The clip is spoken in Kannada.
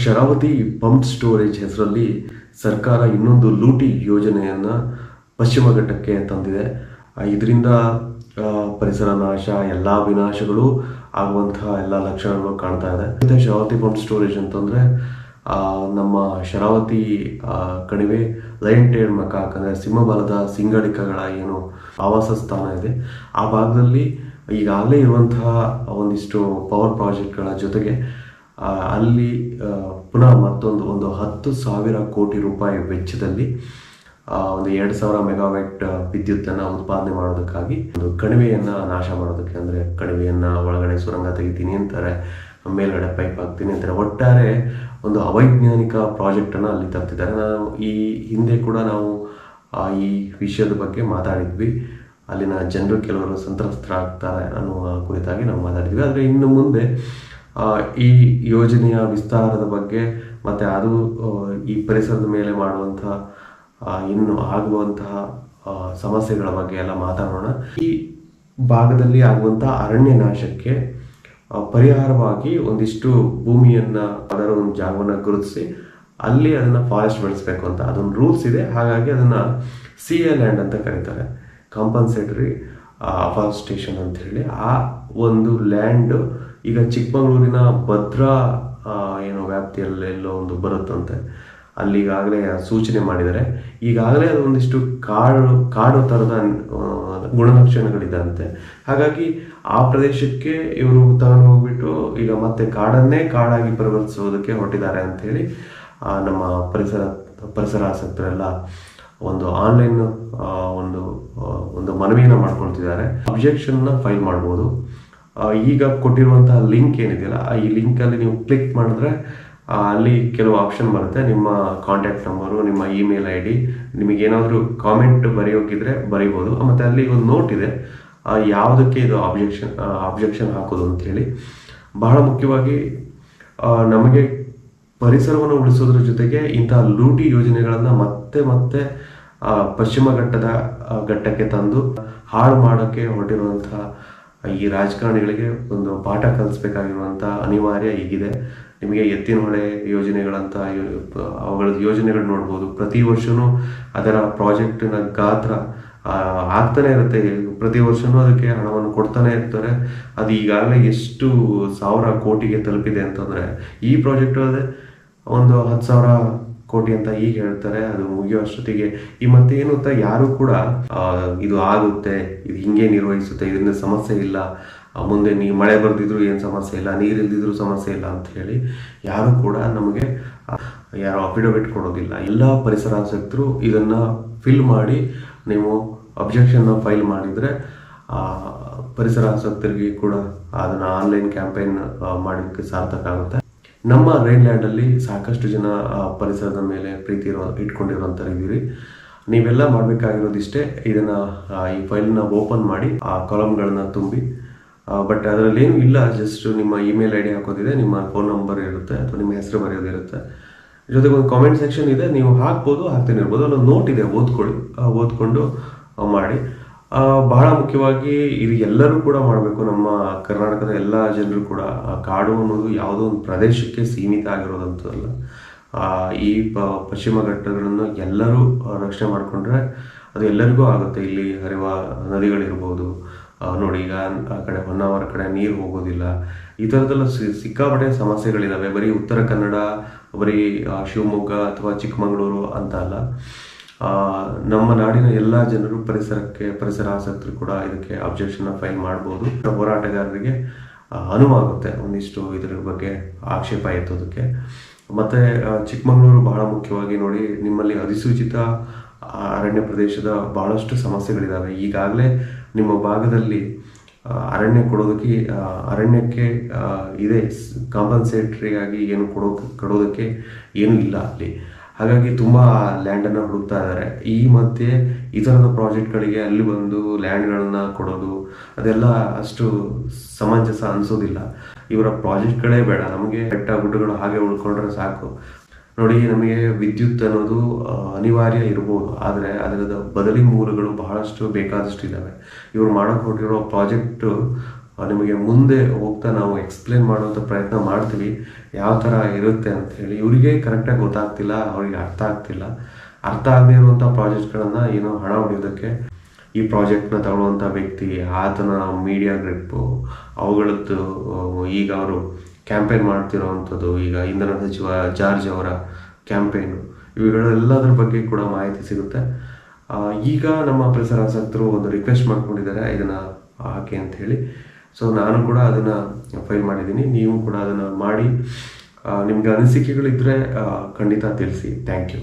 ಶರಾವತಿ ಪಂಪ್ ಸ್ಟೋರೇಜ್ ಹೆಸರಲ್ಲಿ ಸರ್ಕಾರ ಇನ್ನೊಂದು ಲೂಟಿ ಯೋಜನೆಯನ್ನ ಪಶ್ಚಿಮ ಘಟ್ಟಕ್ಕೆ ತಂದಿದೆ. ಇದರಿಂದ ಪರಿಸರ ನಾಶ, ಎಲ್ಲ ವಿನಾಶಗಳು ಆಗುವಂತಹ ಎಲ್ಲ ಲಕ್ಷಣಗಳು ಕಾಣ್ತಾ ಇದೆ. ಮತ್ತೆ ಶರಾವತಿ ಪಂಪ್ ಸ್ಟೋರೇಜ್ ಅಂತಂದ್ರೆ ನಮ್ಮ ಶರಾವತಿ ಕಣಿವೆ ಲಯನ್ ಟೇಡ್ ಮಕಾಕ್ ಅಂದರೆ ಸಿಂಹಬಲದ ಸಿಂಗಡಿಕಗಳ ಏನು ಆವಾಸ ಸ್ಥಾನ ಇದೆ. ಆ ಭಾಗದಲ್ಲಿ ಈಗಾಗಲೇ ಇರುವಂತಹ ಒಂದಿಷ್ಟು ಪವರ್ ಪ್ರಾಜೆಕ್ಟ್ಗಳ ಜೊತೆಗೆ ಅಲ್ಲಿ ಪುನಃ ಮತ್ತೊಂದು ಒಂದು ಹತ್ತು ಸಾವಿರ ಕೋಟಿ ರೂಪಾಯಿ ವೆಚ್ಚದಲ್ಲಿ ಒಂದು ಎರಡು ಸಾವಿರ ಮೆಗಾವ್ಯಾಟ್ ವಿದ್ಯುತ್ತನ್ನು ಉತ್ಪಾದನೆ ಮಾಡೋದಕ್ಕಾಗಿ ಒಂದು ಕಣಿವೆಯನ್ನು ನಾಶ ಮಾಡೋದಕ್ಕೆ, ಅಂದರೆ ಕಣಿವೆಯನ್ನು ಒಳಗಡೆ ಸುರಂಗ ತೆಗಿತೀನಿ ಅಂತಾರೆ, ಮೇಲ್ಗಡೆ ಪೈಪ್ ಹಾಕ್ತೀನಿ ಅಂತಾರೆ, ಒಟ್ಟಾರೆ ಒಂದು ಅವೈಜ್ಞಾನಿಕ ಪ್ರಾಜೆಕ್ಟನ್ನು ಅಲ್ಲಿ ತರ್ತಿದ್ದಾರೆ. ನಾವು ಈ ಹಿಂದೆ ಕೂಡ ನಾವು ಈ ವಿಷಯದ ಬಗ್ಗೆ ಮಾತಾಡಿದ್ವಿ. ಅಲ್ಲಿನ ಜನರು ಕೆಲವರು ಸಂತ್ರಸ್ತರಾಗ್ತಾರೆ ಅನ್ನುವ ಕುರಿತಾಗಿ ನಾವು ಮಾತಾಡಿದ್ವಿ. ಆದರೆ ಇನ್ನು ಮುಂದೆ ಈ ಯೋಜನೆಯ ವಿಸ್ತಾರದ ಬಗ್ಗೆ ಮತ್ತು ಅದು ಈ ಪರಿಸರದ ಮೇಲೆ ಮಾಡುವಂತಹ ಇನ್ನು ಆಗುವಂತಹ ಸಮಸ್ಯೆಗಳ ಬಗ್ಗೆ ಎಲ್ಲ ಮಾತಾಡೋಣ. ಈ ಭಾಗದಲ್ಲಿ ಆಗುವಂತಹ ಅರಣ್ಯ ನಾಶಕ್ಕೆ ಪರಿಹಾರವಾಗಿ ಒಂದಿಷ್ಟು ಭೂಮಿಯನ್ನು ಅದರ ಒಂದು ಜಾಗವನ್ನು ಗುರುತಿಸಿ, ಅಲ್ಲಿ ಅದನ್ನು ಫಾರೆಸ್ಟ್ ಬೆಳೆಸಬೇಕು ಅಂತ ಅದೊಂದು ರೂಲ್ಸ್ ಇದೆ. ಹಾಗಾಗಿ ಅದನ್ನ ಸಿ ಎ ಲ್ಯಾಂಡ್ ಅಂತ ಕರೀತಾರೆ. ಕಾಂಪನ್ಸೇಟರಿ ಅಫಾರೆಸ್ಟೇಷನ್ ಅಂತ ಹೇಳಿ ಆ ಒಂದು ಲ್ಯಾಂಡ್ ಈಗ ಚಿಕ್ಕಮಗಳೂರಿನ ಭದ್ರಾ ಏನೋ ವ್ಯಾಪ್ತಿಯಲ್ಲಿ ಎಲ್ಲೋ ಒಂದು ಬರುತ್ತಂತೆ. ಅಲ್ಲಿ ಈಗಾಗಲೇ ಸೂಚನೆ ಮಾಡಿದ್ದಾರೆ. ಈಗಾಗಲೇ ಅದು ಒಂದಿಷ್ಟು ಕಾಡು ಕಾಡು ಥರದ ಗುಣಲಕ್ಷಣಗಳಿದಂತೆ ಹಾಗಾಗಿ ಆ ಪ್ರದೇಶಕ್ಕೆ ಇವರು ತಗೊಂಡು ಹೋಗ್ಬಿಟ್ಟು ಈಗ ಮತ್ತೆ ಕಾಡನ್ನೇ ಕಾಡಾಗಿ ಪರಿವರ್ತಿಸುವುದಕ್ಕೆ ಹೊರಟಿದ್ದಾರೆ ಅಂಥೇಳಿ ನಮ್ಮ ಪರಿಸರ ಪರಿಸರ ಆಸಕ್ತರೆಲ್ಲ ಒಂದು ಆನ್ಲೈನ್ ಒಂದು ಒಂದು ಮನವಿಯನ್ನು ಮಾಡ್ಕೊಳ್ತಿದ್ದಾರೆ. ಅಬ್ಜೆಕ್ಷನ್ನ ಫೈಲ್ ಮಾಡ್ಬೋದು. ಈಗ ಕೊಟ್ಟಿರುವಂತಹ ಲಿಂಕ್ ಏನಿದೆಯಲ್ಲ ಈ ಲಿಂಕಲ್ಲಿ ನೀವು ಕ್ಲಿಕ್ ಮಾಡಿದ್ರೆ ಅಲ್ಲಿ ಕೆಲವು ಆಪ್ಷನ್ ಬರುತ್ತೆ. ನಿಮ್ಮ ಕಾಂಟ್ಯಾಕ್ಟ್ ನಂಬರು ನಿಮ್ಮ ಇಮೇಲ್ ಐ ಡಿ ನಿಮಗೇನಾದರೂ ಕಾಮೆಂಟ್ ಬರೆಯೋಕಿದ್ರೆ ಬರೀಬೋದು. ಮತ್ತು ಅಲ್ಲಿ ಒಂದು ನೋಟ್ ಇದೆ. ಯಾವುದಕ್ಕೆ ಇದು ಆಬ್ಜೆಕ್ಷನ್ ಆಬ್ಜೆಕ್ಷನ್ ಹಾಕೋದು ಅಂತ ಹೇಳಿ ಬಹಳ ಮುಖ್ಯವಾಗಿ ನಮಗೆ ಪರಿಸರವನ್ನು ಉಳಿಸೋದ್ರ ಜೊತೆಗೆ ಇಂತಹ ಲೂಟಿ ಯೋಜನೆಗಳನ್ನು ಮತ್ತೆ ಮತ್ತೆ ಪಶ್ಚಿಮ ಘಟ್ಟದ ಘಟ್ಟಕ್ಕೆ ತಂದು ಹಾಳು ಮಾಡೋಕ್ಕೆ ಹೊರಟಿರುವಂತಹ ಈ ರಾಜಕಾರಣಿಗಳಿಗೆ ಒಂದು ಪಾಠ ಕಲಿಸ್ಬೇಕಾಗಿರುವಂಥ ಅನಿವಾರ್ಯ ಈಗಿದೆ ನಿಮಗೆ ಎತ್ತಿನ ಹೊಳೆ ಯೋಜನೆಗಳಂತ ಅವುಗಳ ಯೋಜನೆಗಳು ನೋಡ್ಬೋದು. ಪ್ರತಿ ವರ್ಷವೂ ಅದರ ಪ್ರಾಜೆಕ್ಟಿನ ಗಾತ್ರ ಆಗ್ತಾನೆ ಇರುತ್ತೆ. ಪ್ರತಿ ವರ್ಷವೂ ಅದಕ್ಕೆ ಹಣವನ್ನು ಕೊಡ್ತಾನೆ ಇರ್ತಾರೆ. ಅದು ಈಗಾಗಲೇ ಎಷ್ಟು ಸಾವಿರ ಕೋಟಿಗೆ ತಲುಪಿದೆ ಅಂತಂದರೆ ಈ ಪ್ರಾಜೆಕ್ಟ್ ಅದೇ ಒಂದು ಹತ್ತು ಸಾವಿರ ಕೋಟಿ ಅಂತ ಈಗ ಹೇಳ್ತಾರೆ, ಅದು ಮುಗಿಯೋ ಅಷ್ಟೊತ್ತಿಗೆ. ಈ ಮತ್ತೆ ಏನು ಅಂತ ಯಾರು ಕೂಡ ಇದು ಆಗುತ್ತೆ, ಇದು ಹಿಂಗೆ ನಿರ್ವಹಿಸುತ್ತೆ, ಇದರಿಂದ ಸಮಸ್ಯೆ ಇಲ್ಲ. ಮುಂದೆ ನೀ ಮಳೆ ಬರ್ದಿದ್ರು ಏನು ಸಮಸ್ಯೆ ಇಲ್ಲ ನೀರಿಲ್ದಿದ್ರು ಸಮಸ್ಯೆ ಇಲ್ಲ ಅಂತ ಹೇಳಿ ಯಾರು ಕೂಡ ನಮಗೆ ಯಾರು ಅಫಿಡವಿಟ್ ಕೊಡೋದಿಲ್ಲ. ಎಲ್ಲ ಪರಿಸರಾಸಕ್ತರು ಇದನ್ನ ಫಿಲ್ ಮಾಡಿ, ನೀವು ಅಬ್ಜೆಕ್ಷನ್ ಫೈಲ್ ಮಾಡಿದ್ರೆ ಪರಿಸರ ಆಸಕ್ತರಿಗೆ ಕೂಡ ಅದನ್ನ ಆನ್ಲೈನ್ ಕ್ಯಾಂಪೇನ್ ಮಾಡೋಕ್ಕೆ ಸಾರ್ಥಕ ಆಗುತ್ತೆ. ನಮ್ಮ ರೈನ್ಲ್ಯಾಂಡ್ ಅಲ್ಲಿ ಸಾಕಷ್ಟು ಜನ ಪರಿಸರದ ಮೇಲೆ ಪ್ರೀತಿ ಇರೋ ಇಟ್ಕೊಂಡಿರುವಂಥವ್ರು ಇದ್ದೀರಿ. ನೀವೆಲ್ಲ ಮಾಡಬೇಕಾಗಿರೋದಿಷ್ಟೇ ಇದನ್ನ ಈ ಫೈಲ್ನ ಓಪನ್ ಮಾಡಿ, ಆ ಕಾಲಮ್ಗಳನ್ನ ತುಂಬಿ. ಬಟ್ ಅದರಲ್ಲಿ ಏನು ಇಲ್ಲ ಜಸ್ಟ್ ನಿಮ್ಮ ಇಮೇಲ್ ಐ ಡಿ ಹಾಕೋದಿದೆ, ನಿಮ್ಮ ಫೋನ್ ನಂಬರ್ ಇರುತ್ತೆ, ಅಥವಾ ನಿಮ್ಮ ಹೆಸರು ಬರೆಯೋದಿರುತ್ತೆ. ಜೊತೆಗೆ ಒಂದು ಕಾಮೆಂಟ್ ಸೆಕ್ಷನ್ ಇದೆ, ನೀವು ಹಾಕ್ಬೋದು, ಹಾಕ್ತಾನೆ ಇರ್ಬೋದು. ಅಲ್ಲೊಂದು ನೋಟ್ ಇದೆ, ಓದ್ಕೊಳ್ಳಿ ಓದ್ಕೊಂಡು ಮಾಡಿ. ಬಹಳ ಮುಖ್ಯವಾಗಿ ಇದು ಎಲ್ಲರೂ ಕೂಡ ಮಾಡಬೇಕು. ನಮ್ಮ ಕರ್ನಾಟಕದ ಎಲ್ಲ ಜನರು ಕೂಡ. ಕಾಡು ಅನ್ನೋದು ಯಾವುದೋ ಒಂದು ಪ್ರದೇಶಕ್ಕೆ ಸೀಮಿತ ಆಗಿರೋದಂತಲ್ಲ ಆ, ಈ ಪ ಪಶ್ಚಿಮ ಘಟ್ಟಗಳನ್ನು ಎಲ್ಲರೂ ರಕ್ಷಣೆ ಮಾಡಿಕೊಂಡ್ರೆ ಅದು ಎಲ್ಲರಿಗೂ ಆಗುತ್ತೆ. ಇಲ್ಲಿ ಹರಿವ ನದಿಗಳಿರ್ಬೋದು. ನೋಡಿ ಈಗ ಆ ಕಡೆ ಹೊನ್ನಾವರ ಕಡೆ ನೀರು ಹೋಗೋದಿಲ್ಲ. ಈ ಥರದ್ದೆಲ್ಲ ಸಿಕ್ಕಾಪಟ್ಟೆ ಸಮಸ್ಯೆಗಳಿದ್ದಾವೆ ಬರೀ ಉತ್ತರ ಕನ್ನಡ ಬರೀ ಶಿವಮೊಗ್ಗ ಅಥವಾ ಚಿಕ್ಕಮಗಳೂರು ಅಂತ ಅಲ್ಲ. ನಮ್ಮ ನಾಡಿನ ಎಲ್ಲ ಜನರು ಪರಿಸರಕ್ಕೆ, ಪರಿಸರ ಆಸಕ್ತರು ಕೂಡ ಇದಕ್ಕೆ ಅಬ್ಜೆಕ್ಷನ್ ಫೈಲ್ ಮಾಡ್ಬೋದು. ಹೋರಾಟಗಾರರಿಗೆ ಅನುವಾಗುತ್ತೆ ಒಂದಿಷ್ಟು ಇದರ ಬಗ್ಗೆ ಆಕ್ಷೇಪ ಎತ್ತೋದಕ್ಕೆ. ಮತ್ತೆ ಚಿಕ್ಕಮಗಳೂರು ಬಹಳ ಮುಖ್ಯವಾಗಿ ನೋಡಿ, ನಿಮ್ಮಲ್ಲಿ ಅಧಿಸೂಚಿತ ಅರಣ್ಯ ಪ್ರದೇಶದ ಬಹಳಷ್ಟು ಸಮಸ್ಯೆಗಳಿದ್ದಾವೆ ಈಗಾಗಲೇ ನಿಮ್ಮ ಭಾಗದಲ್ಲಿ ಅರಣ್ಯ ಕೊಡೋದಕ್ಕೆ ಅರಣ್ಯಕ್ಕೆ ಇದೆ. ಕಾಂಪನ್ಸೇಟ್ರಿ ಆಗಿ ಏನು ಕೊಡೋ ಕೊಡೋದಕ್ಕೆ ಏನು ಇಲ್ಲ ಅಲ್ಲಿ. ಹಾಗಾಗಿ ತುಂಬಾ ಲ್ಯಾಂಡ್ ಅನ್ನ ಹುಡುಕ್ತಾ ಇದ್ದಾರೆ ಈ ಮಧ್ಯೆ ಈ ತರದ ಪ್ರಾಜೆಕ್ಟ್ಗಳಿಗೆ ಅಲ್ಲಿ ಬಂದು ಲ್ಯಾಂಡ್ಗಳನ್ನ ಕೊಡೋದು, ಅದೆಲ್ಲ ಅಷ್ಟು ಸಮಂಜಸ ಅನ್ಸೋದಿಲ್ಲ. ಇವರ ಪ್ರಾಜೆಕ್ಟ್ಗಳೇ ಬೇಡ. ನಮಗೆ ಬೆಟ್ಟ ಗುಡ್ಡಗಳು ಹಾಗೆ ಉಳ್ಕೊಂಡ್ರೆ ಸಾಕು. ನೋಡಿ, ನಮಗೆ ವಿದ್ಯುತ್ ಅನ್ನೋದು ಅನಿವಾರ್ಯ ಇರ್ಬೋದು. ಆದರೆ ಅದರದ ಬದಲಿ ಮೂಲಗಳು ಬಹಳಷ್ಟು ಬೇಕಾದಷ್ಟು ಇದ್ದಾವೆ ಇವರು ಮಾಡೋಕೆ ಹೊರಟಿರೋ ಪ್ರಾಜೆಕ್ಟ್ ನಿಮಗೆ ಮುಂದೆ ಹೋಗ್ತಾ ನಾವು ಎಕ್ಸ್ಪ್ಲೇನ್ ಮಾಡುವಂಥ ಪ್ರಯತ್ನ ಮಾಡ್ತೀವಿ. ಯಾವ ಥರ ಇರುತ್ತೆ ಅಂತ ಹೇಳಿ. ಇವರಿಗೆ ಕರೆಕ್ಟಾಗಿ ಗೊತ್ತಾಗ್ತಿಲ್ಲ, ಅವ್ರಿಗೆ ಅರ್ಥ ಆಗ್ತಿಲ್ಲ. ಅರ್ಥ ಆಗದೇ ಇರುವಂಥ ಪ್ರಾಜೆಕ್ಟ್ಗಳನ್ನು ಏನೋ ಹಣ ಹೊಡೆಯೋದಕ್ಕೆ ಈ ಪ್ರಾಜೆಕ್ಟ್ನ ತಗೊಳ್ಳುವಂಥ ವ್ಯಕ್ತಿ, ಆತನ ಮೀಡಿಯಾ ಗ್ರಿಪ್ಪು ಅವುಗಳದ್ದು, ಈಗ ಅವರು ಕ್ಯಾಂಪೇನ್ ಮಾಡ್ತಿರೋವಂಥದ್ದು, ಈಗ ಇಂಧನ ಸಚಿವ ಜಾರ್ಜ್ ಅವರ ಕ್ಯಾಂಪೇನು ಇವುಗಳೆಲ್ಲದರ ಬಗ್ಗೆ ಕೂಡ ಮಾಹಿತಿ ಸಿಗುತ್ತೆ. ಈಗ ನಮ್ಮ ಪರಿಸರ ಆಸಕ್ತರು ಒಂದು ರಿಕ್ವೆಸ್ಟ್ ಮಾಡ್ಕೊಂಡಿದ್ದಾರೆ, ಇದನ್ನು ಹಾಕಿ ಅಂತ ಹೇಳಿ. ಸೊ ನಾನು ಕೂಡ ಅದನ್ನು ಫೈಲ್ ಮಾಡಿದ್ದೀನಿ. ನೀವು ಕೂಡ ಅದನ್ನು ಮಾಡಿ ನಿಮಗೆ ಅನಿಸಿಕೆಗಳಿದ್ದರೆ ಖಂಡಿತ ತಿಳಿಸಿ. Thank you